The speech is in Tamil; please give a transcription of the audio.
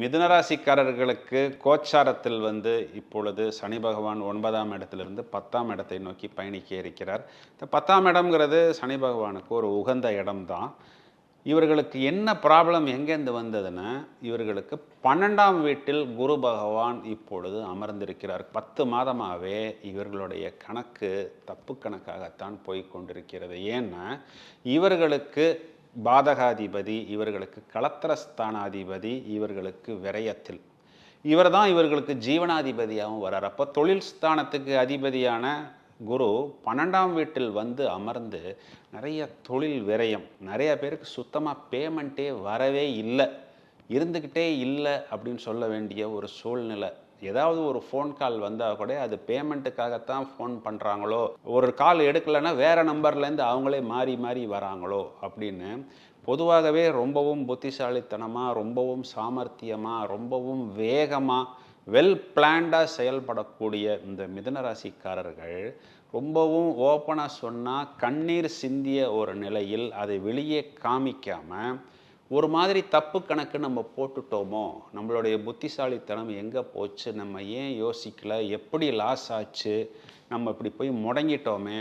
மிதுனராசிக்காரர்களுக்கு கோச்சாரத்தில் வந்து இப்பொழுது சனி பகவான் ஒன்பதாம் இடத்திலிருந்து பத்தாம் இடத்தை நோக்கி பயணிக்க இருக்கிறார். இந்த பத்தாம் இடம்ங்கிறது சனி பகவானுக்கு ஒரு உகந்த இடம்தான். இவர்களுக்கு என்ன ப்ராப்ளம் எங்கேருந்து வந்ததுன்னா இவர்களுக்கு பன்னெண்டாம் வீட்டில் குரு பகவான் இப்பொழுது அமர்ந்திருக்கிறார். பத்து மாதமாகவே இவர்களுடைய கணக்கு தப்பு கணக்காகத்தான் போய் கொண்டிருக்கிறது. ஏன்னா இவர்களுக்கு பாதகாதிபதி இவர்களுக்கு களத்திரஸ்தானாதிபதி இவர்களுக்கு விரயத்தில். இவர் தான் இவர்களுக்கு ஜீவனாதிபதியாகவும் வரார். அப்போ தொழில் ஸ்தானத்துக்கு அதிபதியான குரு பன்னெண்டாம் வீட்டில் வந்து அமர்ந்து நிறைய தொழில் விரயம் நிறைய பேருக்கு சுத்தமாக பேமெண்ட்டே வரவே இல்லை. இருந்துக்கிட்டே இல்லை அப்படின்னு சொல்ல வேண்டிய ஒரு சூழ்நிலை ஏதாவது ஒரு ஃபோன் கால் வந்தால் கூட அது பேமெண்ட்டுக்காகத்தான் ஃபோன் பண்ணுறாங்களோ ஒரு கால் எடுக்கலைன்னா வேறு நம்பர்லேருந்து அவங்களே மாறி மாறி வராங்களோ அப்படின்னு பொதுவாகவே ரொம்பவும் புத்திசாலித்தனமாக ரொம்பவும் சாமர்த்தியமாக ரொம்பவும் வேகமாக வெல் பிளான்டாக செயல்படக்கூடிய இந்த மிதனராசிக்காரர்கள் ரொம்பவும் ஓப்பனாக சொன்னால் கண்ணீர் சிந்திய ஒரு நிலையில் அதை வெளியே காமிக்காமல் ஒரு மாதிரி தப்பு கணக்கு நம்ம போட்டுட்டோமோ நம்மளுடைய புத்திசாலித்தனம் எங்கே போச்சு நம்ம ஏன் யோசிக்கல எப்படி லாஸ் ஆச்சு நம்ம இப்படி போய் முடங்கிட்டோமே